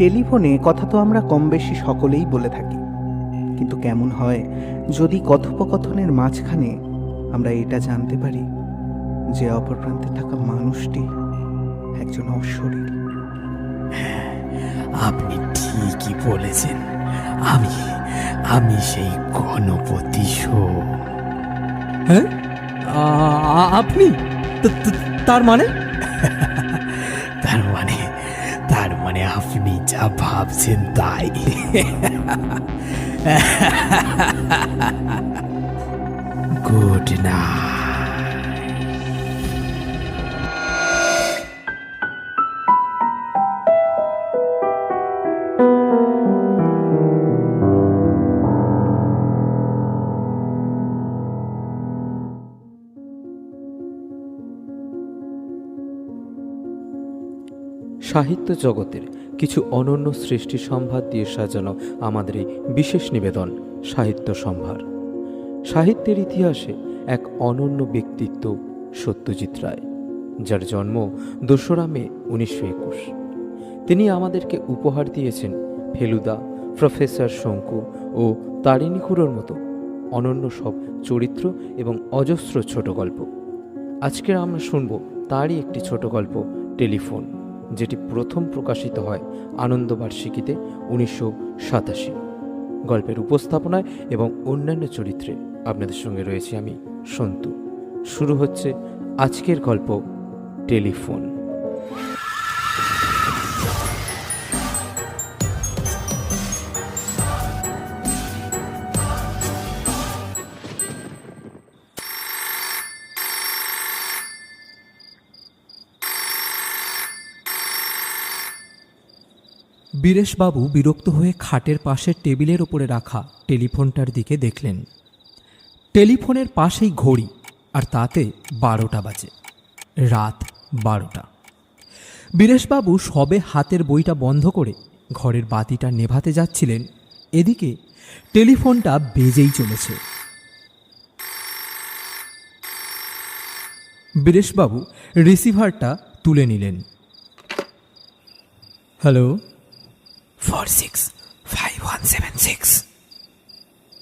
টেলিফোনে কথা তো আমরা কম বেশি সকলেই বলে থাকি। কিন্তু কেমন হয় যদি কথোপকথনের মাঝখানে আমরা এটা জানতে পারি যে অপর প্রান্তে থাকা মানুষটি একজন অশরীর আপনি ঠিকই বলেছেন। আমি আমি সেই গণপতি শো। হ্যাঁ? আপনি? তার মানে? তার মানে তার মানে আপনি যা ভাবছেন তাই। Good night. সাহিত্য জগতের কিছু অনন্য সৃষ্টি সম্ভার দিয়ে সাজানো আমাদের এই বিশেষ নিবেদন, সাহিত্য সম্ভার। সাহিত্যের ইতিহাসে এক অনন্য ব্যক্তিত্ব সত্যজিৎ রায়, যার জন্ম দোসরা মে উনিশশো একুশ। তিনি আমাদেরকে উপহার দিয়েছেন ফেলুদা, প্রফেসর শঙ্কু ও তারিণী খুড়োর মতো অনন্য সব চরিত্র এবং অজস্র ছোট গল্প আজকে আমরা শুনব তারই একটি ছোট গল্প টেলিফোন। যেটি প্রথম প্রকাশিত হয় আনন্দবার্ষিকীতে উনিশশো সাতাশি। গল্পের উপস্থাপনায় এবং অন্যান্য চরিত্রে আপনাদের সঙ্গে রয়েছে আমি সন্তু। শুরু হচ্ছে আজকের গল্প টেলিফোন। বীরেশবাবু বিরক্ত হয়ে খাটের পাশের টেবিলের ওপরে রাখা টেলিফোনটার দিকে দেখলেন। টেলিফোনের পাশেই ঘড়ি, আর তাতে বারোটা বাজে। রাত বারোটা। বীরেশবাবু সবে হাতের বইটা বন্ধ করে ঘরের বাতিটা নেভাতে যাচ্ছিলেন। এদিকে টেলিফোনটা বেজেই চলেছে। বীরেশবাবু রিসিভারটা তুলে নিলেন। Hello? Four six five one seven six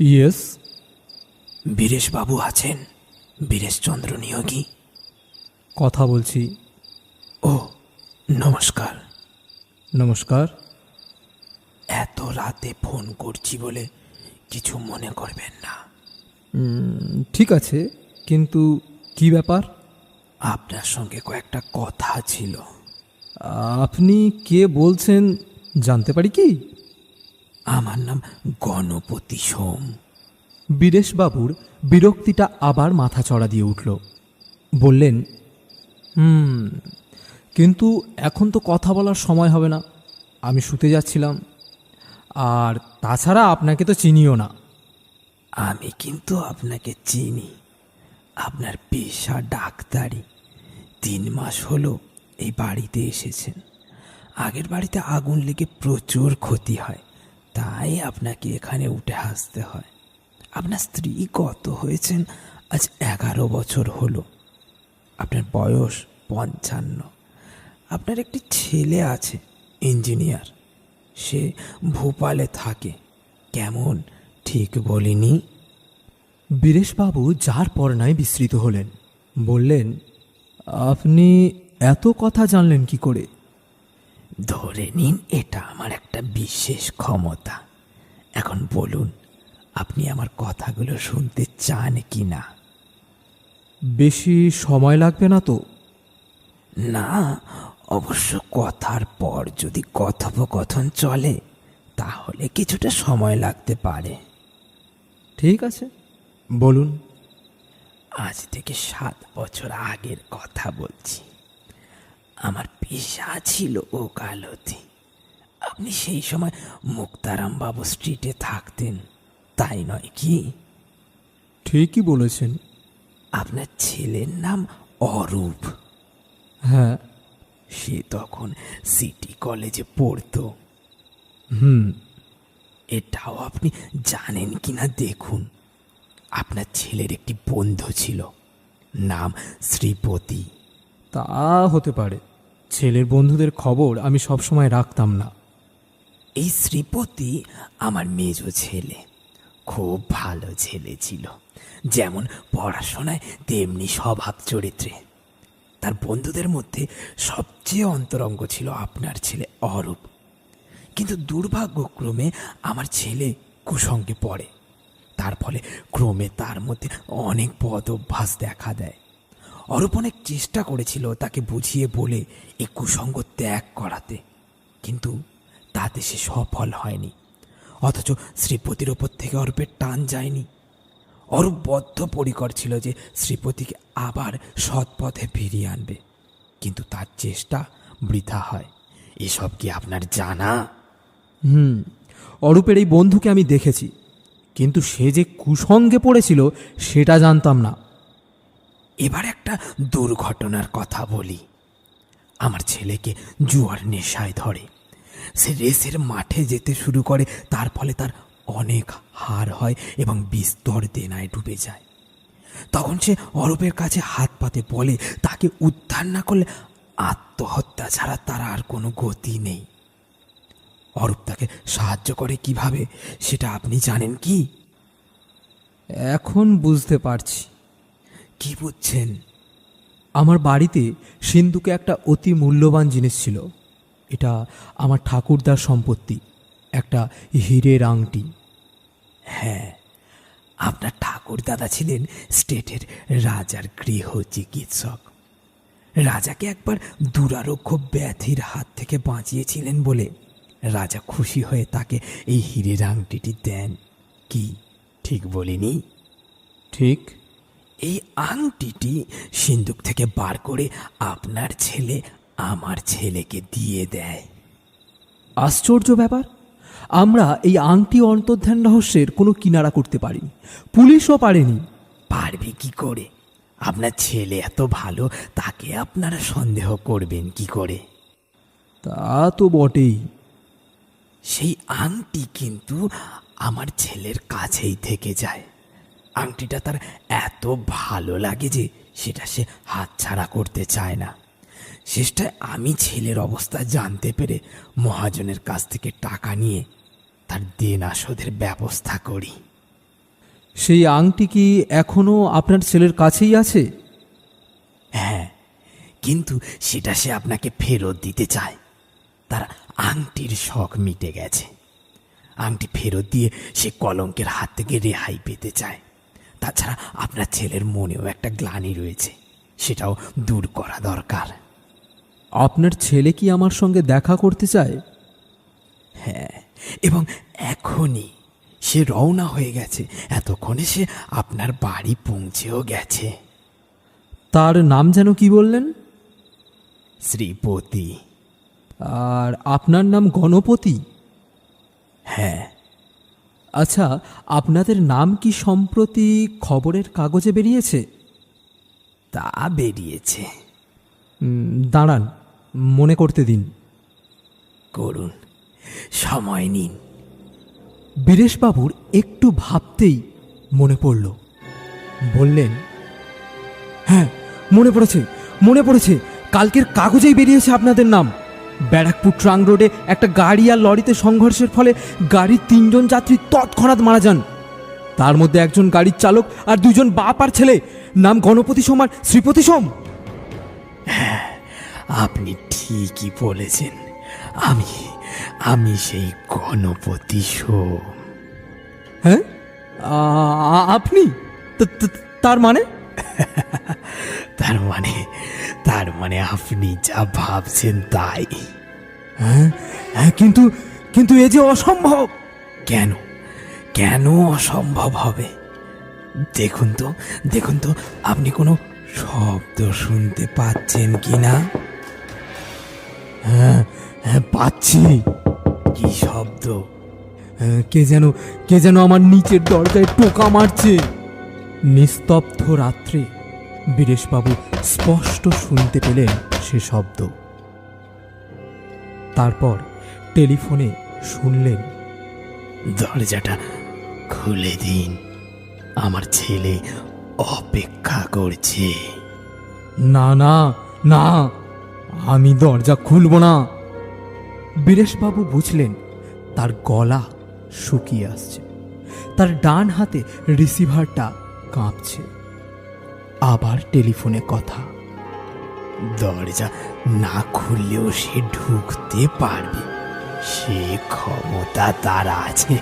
yes Biresh babu আছেন বীরেশ চন্দ্র নিয়োগী কথা বলছি। ও নমস্কার। নমস্কার। এত রাতে ফোন করছি বলে কিছু মনে করবেন না। ঠিক আছে কিন্তু কি ব্যাপার? আপনার সঙ্গে কয়েকটা কথা ছিল। আপনি কে বলছেন জানতে পারি কি? আমার নাম গণপতি সোম। বীরেশবাবুর বিরক্তিটা আবার মাথা চড়া দিয়ে উঠল। বললেন হুম কিন্তু এখন তো কথা বলার সময় হবে না। আমি শুতে যাচ্ছিলাম। আর তাছাড়া আপনাকে তো চিনিও না। আমি কিন্তু আপনাকে চিনি। আপনার পেশা ডাক্তারি। তিন মাস হলো এই বাড়িতে এসেছেন। আগের বাড়িতে আগুন লেগে প্রচুর ক্ষতি হয়। তাই আপনাকে এখানে উঠে আসতে হয়। আপনার স্ত্রী কত হয়েছেন আজ এগারো বছর হলো। আপনার বয়স পঞ্চান্ন। আপনার একটি ছেলে আছে, ইঞ্জিনিয়ার। সে ভোপালে থাকে। কেমন, ঠিক বলিনি? বীরেশবাবু যার পর নাই বিস্মৃত হলেন। বললেন, আপনি এত কথা জানলেন কি করে? ধরে নিন এটা আমার একটা বিশেষ ক্ষমতা। এখন বলুন আপনি আমার কথাগুলো শুনতে চান কি না বেশি সময় লাগবে না তো? না অবশ্য কথার পর যদি কথোপকথন চলে তাহলে কিছুটা সময় লাগতে পারে। ঠিক আছে বলুন। আজ থেকে সাত বছর আগের কথা বলছি। আমার পেশা ছিল ওকালতি। আপনি সেই সময় মুক্তারাম বাবু স্ট্রিটে থাকতেন তাই নয় কি? ঠিকই বলেছেন। আপনার ছেলের নাম অরূপ। হ্যাঁ। সে তখন সিটি কলেজে পড়তো। হুম। এটাও আপনি জানেন কি না দেখুন। আপনার ছেলের একটি বন্ধু ছিল নাম শ্রীপতি। তা হতে পারে। ছেলের বন্ধুদের খবর আমি সবসময় রাখতাম না। এই শ্রীপতি আমার মেজ ছেলে। খুব ভালো ছেলে ছিল। যেমন পড়াশোনায়, তেমনি স্বভাব চরিত্রে। তার বন্ধুদের মধ্যে সবচেয়ে অন্তরঙ্গ ছিল আপনার ছেলে অরূপ। কিন্তু দুর্ভাগ্যক্রমে আমার ছেলে কুসঙ্গে পড়ে। তার ফলে ক্রমে তার মধ্যে অনেক পদ অভ্যাস দেখা দেয়। অরূপ অনেক চেষ্টা করেছিল তাকে বুঝিয়ে বলে এই কুসঙ্গ ত্যাগ করাতে। কিন্তু তাতে সে সফল হয়নি। অথচ শ্রীপতির ওপর থেকে অরূপের টান যায়নি। অরূপ বদ্ধপরিকর ছিল যে শ্রীপতিকে আবার সৎ পথে ফিরিয়ে আনবে। কিন্তু তার চেষ্টা বৃথা হয়। এসব কি আপনার জানা? হুম, অরূপের এই বন্ধুকে আমি দেখেছি। কিন্তু সে যে কুসঙ্গে পড়েছিল, সেটা জানতাম না। এবার একটা দুর্ঘটনার কথা বলি। আমার ছেলেকে জুয়ার নেশায় ধরে। সে রেসের মাঠে যেতে শুরু করে, তার ফলে তার অনেক হার হয় এবং বিস্তর দেনায় ডুবে যায়। তখন সে অরূপের কাছে হাত পাতে বলে, তাকে উদ্ধার না করলে আত্মহত্যা ছাড়া তার আর কোনো গতি নেই। অরূপ তাকে সাহায্য করে কীভাবে, সেটা আপনি জানেন কি? এখন বুঝতে পারছি। কি বুঝছেন? আমার বাড়িতে সিন্ধুকে একটা অতি মূল্যবান জিনিস ছিল। এটা আমার ঠাকুরদার সম্পত্তি, একটা হীরের আংটি। হ্যাঁ আপনার ঠাকুর দাদা ছিলেন স্টেটের রাজার গৃহ চিকিৎসক। রাজাকে একবার দুরারোগ্য ব্যাধির হাত থেকে বাঁচিয়েছিলেন বলে রাজা খুশি হয়ে তাকে এই হীরের আংটিটি দেন। কি, ঠিক বলিনি? ঠিক। এই আংটিটি সিন্দুক থেকে বার করে আপনার ছেলে আমার ছেলেকে দিয়ে দেয়। আশ্চর্য ব্যাপার। আমরা এই আংটি অন্তর্ধান রহস্যের কোনো কিনারা করতে পারিনি। পুলিশও পারেনি। পারবে কি করে? আপনার ছেলে এত ভালো তাকে আপনারা সন্দেহ করবেন কি করে? তা তো বটেই। সেই আংটি কিন্তু আমার ছেলের কাছেই থেকে যায়। আংটিটা তার এত ভালো লাগে যে সেটা সে হাতছাড়া করতে চায় না। শেষটায় আমি ছেলের অবস্থা জানতে পেরে মহাজনের কাছ থেকে টাকা নিয়ে তার দেনা শোধের ব্যবস্থা করি। সেই আংটি কি এখনও আপনার ছেলের কাছেই আছে? হ্যাঁ কিন্তু সেটা সে আপনাকে ফেরত দিতে চায়। তার আংটির শখ মিটে গেছে। আংটি ফেরত দিয়ে সে কলঙ্কের হাত থেকে রেহাই পেতে চায়। তাছাড়া আপনার ছেলের মনেও একটা গ্লানি রয়েছে। সেটাও দূর করা দরকার। আপনার ছেলে কি আমার সঙ্গে দেখা করতে চায়? হ্যাঁ এবং এখনই সে রওনা হয়ে গেছে। এতক্ষণে সে আপনার বাড়ি পৌঁছেও গেছে। তার নাম যেন কি বললেন? শ্রীপতি। আর আপনার নাম গণপতি? হ্যাঁ আচ্ছা আপনাদের নাম কি সম্প্রতি খবরের কাগজে বেরিয়েছে? তা বেরিয়েছে। দাঁড়ান মনে করতে দিন। করুন সময় নিন। বীরেশবাবুর একটু ভাবতেই মনে পড়ল। বললেন হ্যাঁ মনে পড়েছে মনে পড়েছে কালকের কাগজেই বেরিয়েছে আপনাদের নাম। ব্যারাকপুর ট্রাং রোডে একটা গাড়ি আর লরিতে সংঘর্ষের ফলে গাড়ির তিনজন যাত্রী তৎক্ষণাৎ মারা যান। তার মধ্যে একজন গাড়ির চালক আর দুজন বাপ আর ছেলে। নাম গণপতি সোম আর শ্রীপতি সোম। হ্যাঁ আপনি ঠিকই বলেছেন। আমি আমি সেই গণপতি সোম। হ্যাঁ? আপনি? তার মানে? তার মানে তার মানে আপনি যা ভাবছেন তাই। হ্যাঁ? হ্যাঁ কিন্তু কিন্তু এ যে অসম্ভব! কেন? কেন অসম্ভব হবে? দেখুন তো দেখুন তো আপনি কোনো শব্দ শুনতে পাচ্ছেন কি না? হ্যাঁ হ্যাঁ পাচ্ছি। কি শব্দ? হ্যাঁ, কে যেন কে যেন আমার নিচের দরজায় টোকা মারছে। নিস্তব্ধ রাত্রে বীরেশবাবু স্পষ্ট শুনতে পেলেন সে শব্দ। তারপর টেলিফোনে শুনলেন দরজাটা খুলে দিন আমার ছেলে অপেক্ষা করছে। না না না আমি দরজা খুলব না। বীরেশবাবু বুঝলেন তার গলা শুকিয়ে আসছে তার ডান হাতে রিসিভারটা কাঁপছে। আবার টেলিফোনে কথা। দরজা না খুললেও সে ঢুকতে পারবে। সে ক্ষমতা তার আছে।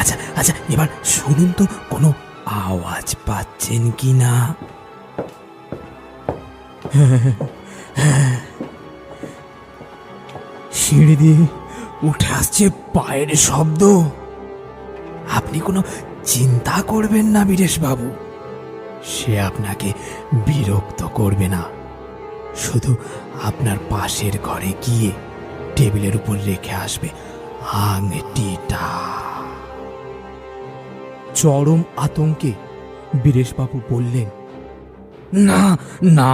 আচ্ছা আচ্ছা এবার শুনুন তো, কোনো আওয়াজ পাচ্ছেন কি না? সিঁড়ি দিয়ে উঠে আসছে পায়ের শব্দ। আপনি কোনো চিন্তা করবেন না বীরেশ বাবু সে আপনাকে বিরক্ত করবে না। শুধু আপনার পাশের ঘরে গিয়ে টেবিলের উপর রেখে আসবে আংটিটা। চরম আতঙ্কে বীরেশবাবু বললেন, না না,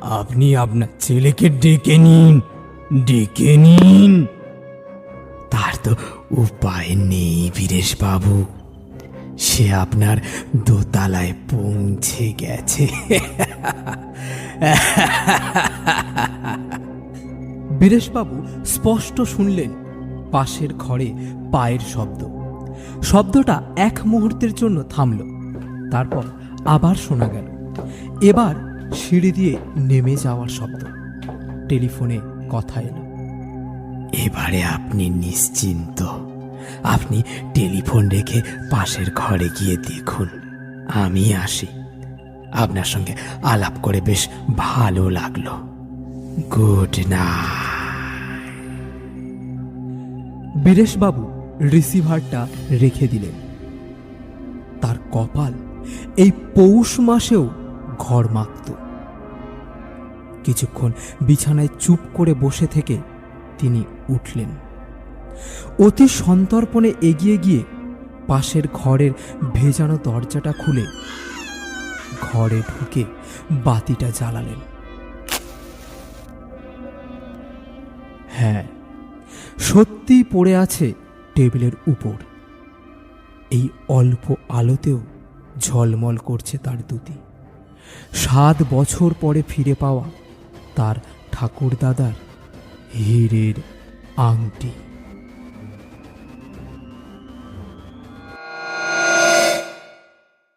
আপনি আপনার ছেলেকে ডেকে নিন ডেকে নিন। তার তো উপায় নেই বীরেশ বাবু সে আপনার দোতলায় পৌঁছে গেছে। বীরেশবাবু স্পষ্ট শুনলেন পাশের ঘরে পায়ের শব্দ। শব্দটা এক মুহূর্তের জন্য থামল, তারপর আবার শোনা গেল। এবার সিঁড়ি দিয়ে নেমে যাওয়ার শব্দ। টেলিফোনে কথা এলো। এবারে আপনি নিশ্চিন্ত। আপনি টেলিফোন রেখে পাশের ঘরে গিয়ে দেখুন। আমি আসি। আপনার সঙ্গে আলাপ করে বেশ ভালো লাগল। গুড বীরেশবাবু রিসিভারটা রেখে দিলেন। তার কপাল এই পৌষ মাসেও ঘর মাখত। কিছুক্ষণ বিছানায় চুপ করে বসে থেকে তিনি উঠলেন। অতি সন্তর্পণে এগিয়ে গিয়ে পাশের ঘরের ভেজানো দরজাটা খুলে ঘরে ঢুকে বাতিটা জ্বালালেন। হ্যাঁ সত্যিই পড়ে আছে টেবিলের উপর। এই অল্প আলোতেও ঝলমল করছে তার দুটি। সাত বছর পরে ফিরে পাওয়া তার ঠাকুর দাদার হীরের আংটি।